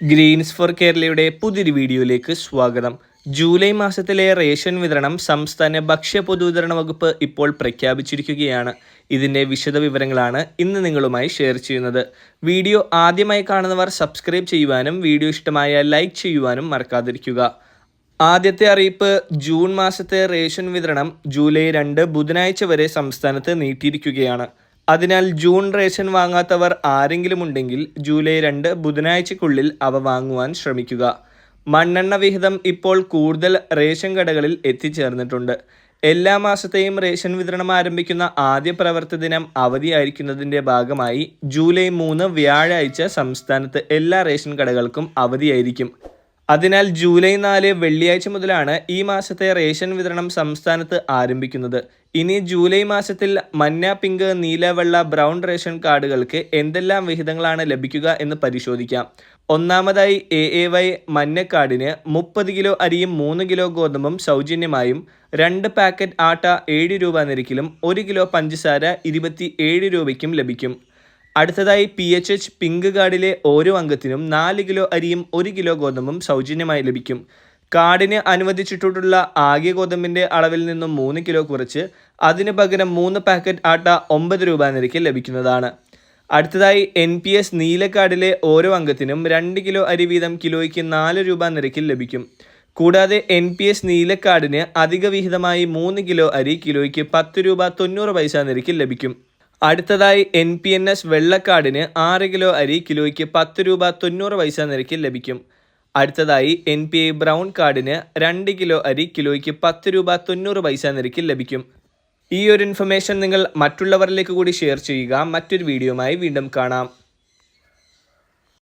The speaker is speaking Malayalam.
ഗ്രീൻസ് ഫോർ കേരളയുടെ പുതിയൊരു വീഡിയോയിലേക്ക് സ്വാഗതം. ജൂലൈ മാസത്തിലെ റേഷൻ വിതരണം സംസ്ഥാന ഭക്ഷ്യ പൊതുവിതരണ വകുപ്പ് ഇപ്പോൾ പ്രഖ്യാപിച്ചിരിക്കുകയാണ്. ഇതിന്റെ വിശദവിവരങ്ങളാണ് ഇന്ന് നിങ്ങളുമായി ഷെയർ ചെയ്യുന്നത്. വീഡിയോ ആദ്യമായി കാണുന്നവർ സബ്സ്ക്രൈബ് ചെയ്യുവാനും വീഡിയോ ഇഷ്ടമായ ലൈക്ക് ചെയ്യുവാനും മറക്കാതിരിക്കുക. ആദ്യത്തെ അറിയിപ്പ് ജൂൺ മാസത്തെ റേഷൻ വിതരണം ജൂലൈ രണ്ട് ബുധനാഴ്ച വരെ സംസ്ഥാനത്ത് നീട്ടിയിരിക്കുകയാണ്. അതിനാൽ ജൂൺ റേഷൻ വാങ്ങാത്തവർ ആരെങ്കിലും ഉണ്ടെങ്കിൽ ജൂലൈ രണ്ട് ബുധനാഴ്ചക്കുള്ളിൽ അവ വാങ്ങുവാൻ ശ്രമിക്കുക. മണ്ണെണ്ണ വിഹിതം ഇപ്പോൾ കൂടുതൽ റേഷൻ കടകളിൽ എത്തിച്ചേർന്നിട്ടുണ്ട്. എല്ലാ മാസത്തെയും റേഷൻ വിതരണം ആരംഭിക്കുന്ന ആദ്യ പ്രവർത്തി ദിനം അവധിയായിരിക്കുന്നതിന്റെ ഭാഗമായി ജൂലൈ മൂന്ന് വ്യാഴാഴ്ച സംസ്ഥാനത്ത് എല്ലാ റേഷൻ കടകൾക്കും അവധിയായിരിക്കും. അതിനാൽ ജൂലൈ നാല് വെള്ളിയാഴ്ച മുതലാണ് ഈ മാസത്തെ റേഷൻ വിതരണം സംസ്ഥാനത്ത് ആരംഭിക്കുന്നത്. ഇനി ജൂലൈ മാസത്തിൽ മഞ്ഞ പിങ്ക് നീല വെള്ള ബ്രൗൺ റേഷൻ കാർഡുകൾക്ക് എന്തെല്ലാം വിഹിതങ്ങളാണ് ലഭിക്കുക എന്ന് പരിശോധിക്കാം. ഒന്നാമതായി എ എ വൈ മഞ്ഞക്കാർഡിന് മുപ്പത് കിലോ അരിയും മൂന്ന് കിലോ ഗോതമ്പും സൗജന്യമായും രണ്ട് പാക്കറ്റ് ആട്ട ഏഴ് രൂപ നിരക്കിലും ഒരു കിലോ പഞ്ചസാര ഇരുപത്തി ഏഴ് രൂപയ്ക്കും ലഭിക്കും. അടുത്തതായി പി എച്ച് എച്ച് പിങ്ക് കാർഡിലെ ഓരോ അംഗത്തിനും നാല് കിലോ അരിയും ഒരു കിലോ ഗോതമ്പും സൗജന്യമായി ലഭിക്കും. കാർഡിന് അനുവദിച്ചിട്ടുള്ള ആകെ ഗോതമ്പിന്റെ അളവിൽ നിന്നും മൂന്ന് കിലോ കുറച്ച് അതിന് പകരം മൂന്ന് പാക്കറ്റ് ആട്ട ഒമ്പത് രൂപ നിരക്കിൽ ലഭിക്കുന്നതാണ്. അടുത്തതായി എൻ പി എസ് നീലക്കാർഡിലെ ഓരോ അംഗത്തിനും രണ്ട് കിലോ അരി വീതം കിലോയ്ക്ക് നാല് രൂപ നിരക്കിൽ ലഭിക്കും. കൂടാതെ എൻ പി എസ് നീലക്കാർഡിന് അധിക വിഹിതമായി മൂന്ന് കിലോ അരി കിലോയ്ക്ക് പത്ത് രൂപ തൊണ്ണൂറ് പൈസ നിരക്കിൽ ലഭിക്കും. അടുത്തതായി എൻ പി എൻ എസ് വെള്ളക്കാടിന് ആറ് കിലോ അരി കിലോയ്ക്ക് പത്ത് രൂപ തൊണ്ണൂറ് പൈസ നിരക്കിൽ ലഭിക്കും. അടുത്തതായി എൻ പി ഐ ബ്രൗൺ കാർഡിന് രണ്ട് കിലോ അരി കിലോയ്ക്ക് പത്ത് രൂപ തൊണ്ണൂറ് പൈസ നിരക്കിൽ ലഭിക്കും. ഈ ഒരു ഇൻഫർമേഷൻ നിങ്ങൾ മറ്റുള്ളവരിലേക്ക് കൂടി ഷെയർ ചെയ്യുക. മറ്റൊരു വീഡിയോയുമായി വീണ്ടും കാണാം.